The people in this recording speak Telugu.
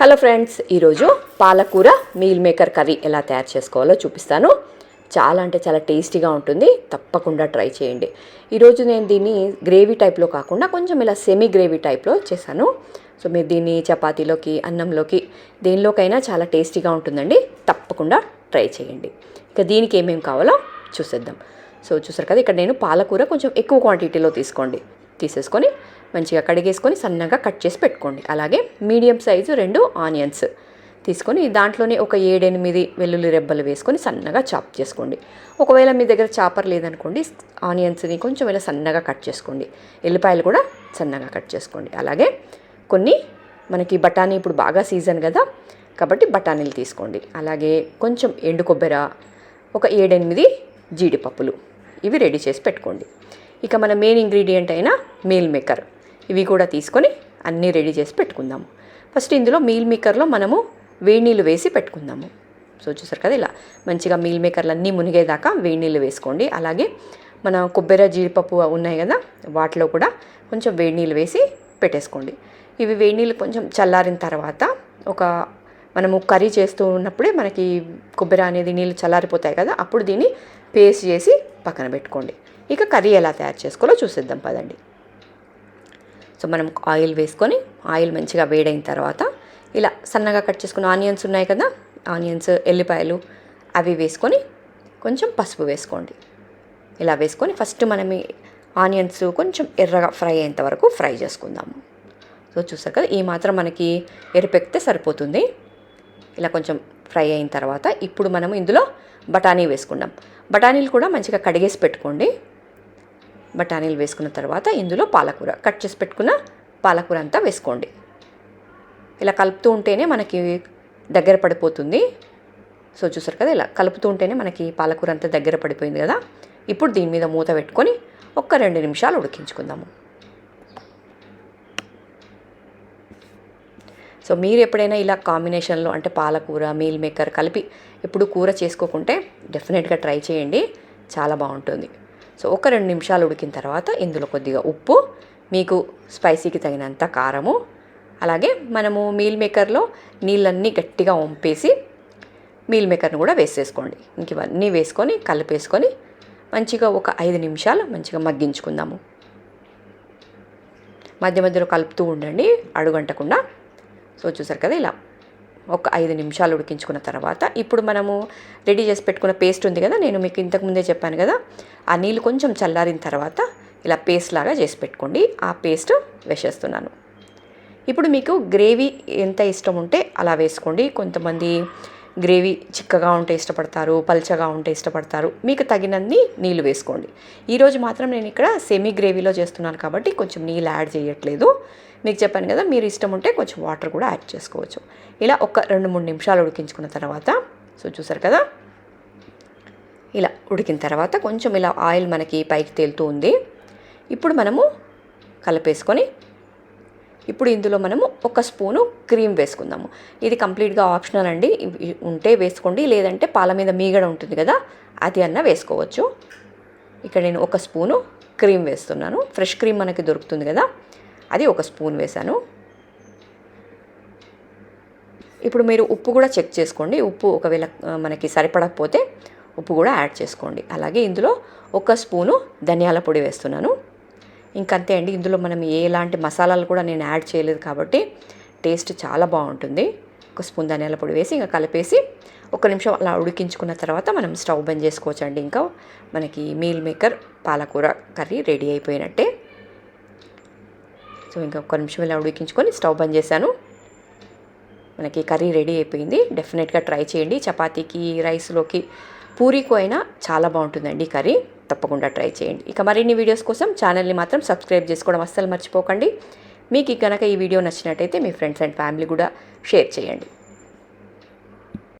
హలో ఫ్రెండ్స్ ఈరోజు పాలకూర మీల్ మేకర్ కర్రీ ఎలా తయారు చేసుకోవాలో చూపిస్తాను. చాలా అంటే చాలా టేస్టీగా ఉంటుంది తప్పకుండా ట్రై చేయండి. ఈరోజు నేను దీన్ని గ్రేవీ టైప్లో కాకుండా కొంచెం ఇలా సెమీ గ్రేవీ టైప్లో చేశాను. సో మీరు దీన్ని చపాతీలోకి అన్నంలోకి దేనిలోకైనా చాలా టేస్టీగా ఉంటుందండి తప్పకుండా ట్రై చేయండి. ఇక దీనికి ఏమేమి కావాలో చూసేద్దాం. సో చూసారు కదా ఇక్కడ నేను పాలకూర కొంచెం ఎక్కువ క్వాంటిటీలో తీసుకోండి. తీసేసుకొని మంచిగా కడిగేసుకొని సన్నగా కట్ చేసి పెట్టుకోండి. అలాగే మీడియం సైజు రెండు ఆనియన్స్ తీసుకొని దాంట్లోనే ఒక ఏడెనిమిది వెల్లుల్లి రెబ్బలు వేసుకొని సన్నగా చాప్ చేసుకోండి. ఒకవేళ మీ దగ్గర చాపర్ లేదనుకోండి ఆనియన్స్ని కొంచెం ఇలా సన్నగా కట్ చేసుకోండి. ఎల్లిపాయలు కూడా సన్నగా కట్ చేసుకోండి. అలాగే కొన్ని మనకి బఠానీ ఇప్పుడు బాగా సీజన్ కదా కాబట్టి బఠానీలు తీసుకోండి. అలాగే కొంచెం ఎండు కొబ్బెర ఒక ఏడెనిమిది జీడిపప్పులు ఇవి రెడీ చేసి పెట్టుకోండి. ఇక మన మెయిన్ ఇంగ్రీడియంట్ అయిన మీల్ మేకర్ ఇవి కూడా తీసుకొని అన్నీ రెడీ చేసి పెట్టుకుందాము. ఫస్ట్ ఇందులో మీల్ మేకర్లో మనము వేడి నీళ్ళు వేసి పెట్టుకుందాము. సో చూసారు కదా ఇలా మంచిగా మీల్ మేకర్లు అన్నీ మునిగేదాకా వేడి నీళ్ళు వేసుకోండి. అలాగే మన కొబ్బరి జీడిపప్పు ఉన్నాయి కదా వాటిలో కూడా కొంచెం వేడి నీళ్ళు వేసి పెట్టేసుకోండి. ఇవి వేడి నీళ్ళు కొంచెం చల్లారిన తర్వాత ఒక మనము కర్రీ చేస్తూ ఉన్నప్పుడే మనకి కొబ్బరి అనేది నీళ్ళు చల్లారిపోతాయి కదా అప్పుడు దీన్ని పేస్ట్ చేసి పక్కన పెట్టుకోండి. ఇక కర్రీ ఎలా తయారు చేసుకోవాలో చూసేద్దాం పదండి. సో మనం ఆయిల్ వేసుకొని ఆయిల్ మంచిగా వేడైన తర్వాత ఇలా సన్నగా కట్ చేసుకున్న ఆనియన్స్ ఉన్నాయి కదా ఆనియన్స్ ఎల్లిపాయలు అవి వేసుకొని కొంచెం పసుపు వేసుకోండి. ఇలా వేసుకొని ఫస్ట్ మనం ఆనియన్స్ కొంచెం ఎర్రగా ఫ్రై అయ్యేంత వరకు ఫ్రై చేసుకుందాము. సో చూసారు కదా ఈ మాత్రం మనకి ఎరిపెక్కితే సరిపోతుంది. ఇలా కొంచెం ఫ్రై అయిన తర్వాత ఇప్పుడు మనము ఇందులో బఠానీ వేసుకుందాం. బఠానీలు కూడా మంచిగా కడిగేసి పెట్టుకోండి. బఠానీలు వేసుకున్న తర్వాత ఇందులో పాలకూర. కట్ చేసి పెట్టుకున్న పాలకూర అంతా వేసుకోండి. ఇలా కలుపుతూ ఉంటేనే మనకి దగ్గర పడిపోతుంది. సో చూసారు కదా ఇలా కలుపుతూ ఉంటేనే మనకి పాలకూర అంతా దగ్గర పడిపోయింది కదా. ఇప్పుడు దీని మీద మూత పెట్టుకొని ఒక్క రెండు నిమిషాలు ఉడికించుకుందాము. సో మీరు ఎప్పుడైనా ఇలా కాంబినేషన్లో అంటే పాలకూర మీల్ మేకర్ కలిపి ఎప్పుడు కూర చేసుకోకుంటే డెఫినెట్గా ట్రై చేయండి. చాలా బాగుంటుంది. సో ఒక రెండు నిమిషాలు ఉడికిన తర్వాత ఇందులో కొద్దిగా ఉప్పు మీకు స్పైసీకి తగినంత కారము అలాగే మనము మీల్ మేకర్లో నీళ్ళన్నీ గట్టిగా వంపేసి మీల్ మేకర్ని కూడా వేసేసుకోండి. ఇంక ఇవన్నీ వేసుకొని కలిపేసుకొని మంచిగా ఒక ఐదు నిమిషాలు మంచిగా మగ్గించుకుందాము. మధ్య మధ్యలో కలుపుతూ ఉండండి అడుగంటకుండా. సో చూసారు కదా ఇలా. ఒక ఐదు నిమిషాలు ఉడికించుకున్న తర్వాత ఇప్పుడు మనము రెడీ చేసి పెట్టుకున్న పేస్ట్ ఉంది కదా నేను మీకు ఇంతకుముందే చెప్పాను కదా ఆ నీళ్ళు కొంచెం చల్లారిన తర్వాత ఇలా పేస్ట్ లాగా చేసి పెట్టుకోండి. ఆ పేస్ట్ వేసేస్తున్నాను. ఇప్పుడు మీకు గ్రేవీ ఎంత ఇష్టం ఉంటే అలా వేసుకోండి. కొంతమంది గ్రేవీ చిక్కగా ఉంటే ఇష్టపడతారు పల్చగా ఉంటే ఇష్టపడతారు. మీకు తగినన్ని నీళ్ళు వేసుకోండి. ఈరోజు మాత్రం నేను ఇక్కడ సెమీ గ్రేవీలో చేస్తున్నాను కాబట్టి కొంచెం నీళ్ళు యాడ్ చేయట్లేదు. మీకు చెప్పాను కదా మీరు ఇష్టం ఉంటే కొంచెం వాటర్ కూడా యాడ్ చేసుకోవచ్చు. ఇలా ఒక రెండు మూడు నిమిషాలు ఉడికించుకున్న తర్వాత సో చూసారు కదా ఇలా ఉడికిన తర్వాత కొంచెం ఇలా ఆయిల్ మనకి పైకి తేలుతూ ఉంది. ఇప్పుడు మనము కలిపేసుకొని ఇప్పుడు ఇందులో మనము ఒక స్పూను క్రీమ్ వేసుకుందాము. ఇది కంప్లీట్గా ఆప్షనల్ అండి. ఉంటే వేసుకోండి. లేదంటే పాల మీద మీగడ ఉంటుంది కదా అది అన్న వేసుకోవచ్చు. ఇక్కడ నేను ఒక స్పూను క్రీమ్ వేస్తున్నాను. ఫ్రెష్ క్రీమ్ మనకి దొరుకుతుంది కదా అది ఒక స్పూన్ వేశాను. ఇప్పుడు మీరు ఉప్పు కూడా చెక్ చేసుకోండి. ఉప్పు ఒకవేళ మనకి సరిపడకపోతే ఉప్పు కూడా యాడ్ చేసుకోండి. అలాగే ఇందులో ఒక స్పూను ధనియాల పొడి వేస్తున్నాను. ఇంకంతే అండి. ఇందులో మనం ఎలాంటి మసాలాలు కూడా నేను యాడ్ చేయలేదు కాబట్టి టేస్ట్ చాలా బాగుంటుంది. ఒక స్పూన్ ధనియాల పొడి వేసి ఇంకా కలిపేసి ఒక నిమిషం అలా ఉడికించుకున్న తర్వాత మనం స్టవ్ బంద్ చేసుకోవచ్చు అండి ఇంకా మనకి మీల్ మేకర్ పాలకూర కర్రీ రెడీ అయిపోయినట్టే. సో ఇంకా ఒక నిమిషం ఇలా ఉడికించుకొని స్టవ్ బంద్ చేశాను. మనకి కర్రీ రెడీ అయిపోయింది. డెఫినెట్గా ట్రై చేయండి. చపాతీకి రైస్లోకి పూరీకు అయినా చాలా బాగుంటుందండి కర్రీ. తప్పకుండా ట్రై చేయండి. ఇక మరిన్ని వీడియోస్ కోసం ఛానల్ని మాత్రం సబ్స్క్రైబ్ చేసుకోవడం అస్సలు మర్చిపోకండి. మీకు కనుక ఈ వీడియో నచ్చినట్టయితే మీ ఫ్రెండ్స్ అండ్ ఫ్యామిలీ కూడా షేర్ చేయండి.